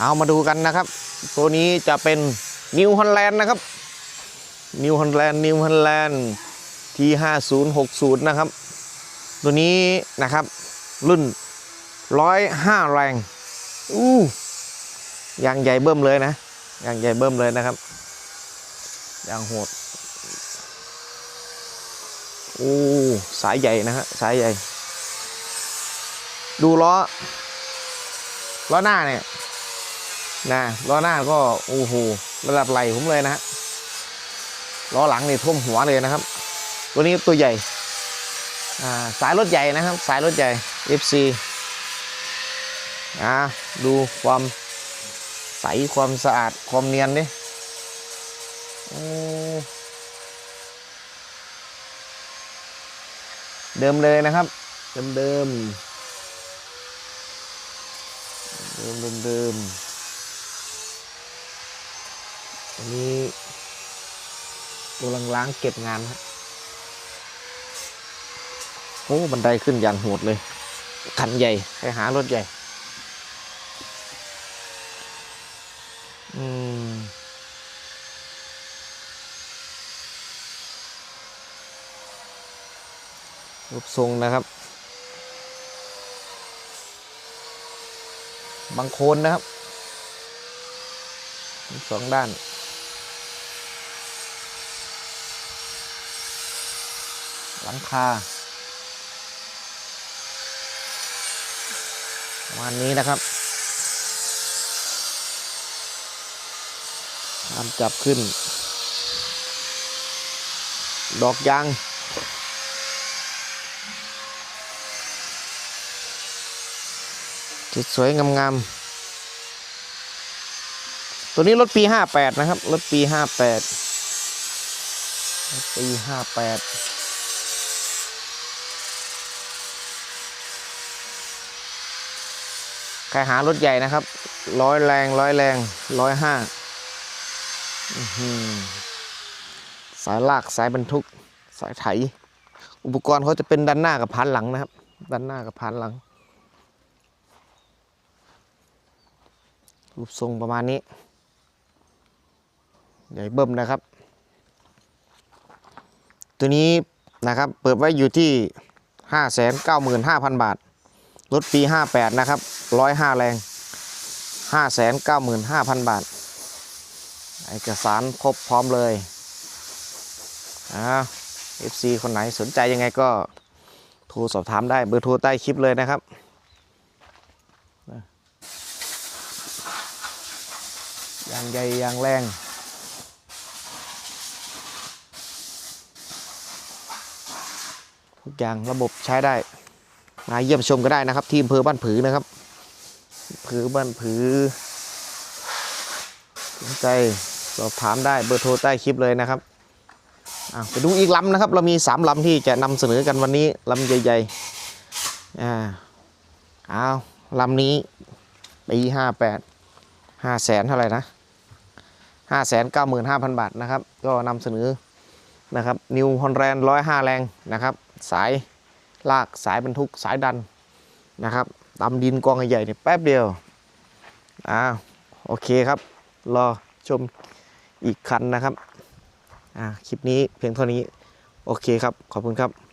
เอามาดูกันนะครับ ตัวนี้จะเป็นนิวฮอลแลนด์นะครับนิวฮอลแลนด์นิวฮอลแลนด์ที5060นย์หกศูนย์นะครับ ตัวนี้นะครับ รุ่น105แรงอู้ยางใหญ่เบิ่มเลยนะยางใหญ่เบิ่มเลยนะครับยางโหดอู้สายใหญ่นะฮะสายใหญ่ ดูล้อล้อหน้าเนี่ย นะล้อหน้าก็โอ้โหระดับไหลผมเลยนะฮะล้อหลังนี่ท่วมหัวเลยนะครับ ตัวนี้ตัวใหญ่าสายรถใหญ่นะครับ สายรถใหญ่ FC อ่าดูความใสความสะอาดความเนียนดิเดิมเลยนะครับ เดิมเดิมเดิมเดิมเดิม อันนี้กำลังล้างเก็บงานครับโอ้ บันไดขึ้นอย่างโหดเลย คันใหญ่ ไปหารถใหญ่ อืม รูปทรงนะครับ บางโคนนะครับ สองด้าน หลังคาประมาณนี้นะครับทำจับขึ้น ดอกยางจุดสวยงามๆ ตัวนี้รถปี 58 นะครับ รถปี 58 รถปี 58 ใครหารถใหญ่นะครับ ร้อยแรงร้อยแรงร้อยห้าสายลากสายบรรทุก สายไถ อุปกรณ์เขาจะเป็นด้านหน้ากับพานหลังนะครับ ด้านหน้ากับพานหลัง รูปทรงประมาณนี้ ใหญ่เบิ่มนะครับ ตัวนี้นะครับเปิดไว้อยู่ที่ 595,000 บาท รถปี 58 นะครับ 105 แรง 595,000 บาท เอกสารครบพร้อมเลยอ่า FC คนไหนสนใจยังไงก็โทรสอบถามได้เบอร์โทรใต้คลิปเลยนะครับยางใหญ่ยางแรงทุกอย่างระบบใช้ได้ มาเยี่ยมชมก็ได้นะครับ ที่อำเภอบ้านผือนะครับอำเภอบ้านผือสนใจสอบถามได้เบอร์โทรใต้คลิปเลยนะครับไปดูอีกลำนะครับ เรามีสามลำที่จะนำเสนอกันวันนี้ลำใหญ่ๆอ่าเอาลำนี้ปีห้าแปดห้าแสนเท่าไหร่นะห้าแสนเก้าหมื่นห้าพันบาทนะครับ ก็นำเสนอนะครับนิวฮอนแรนร้อยห้าแรงนะครับ สาย ลากสายบรรทุกสายดันนะครับตำดินกองใหญ่ๆเนี่ยแป๊บเดียวอ้าวโอเคครับ รอชมอีกคันนะครับอ่าคลิปนี้เพียงเท่านี้ โอเคครับ ขอบคุณครับ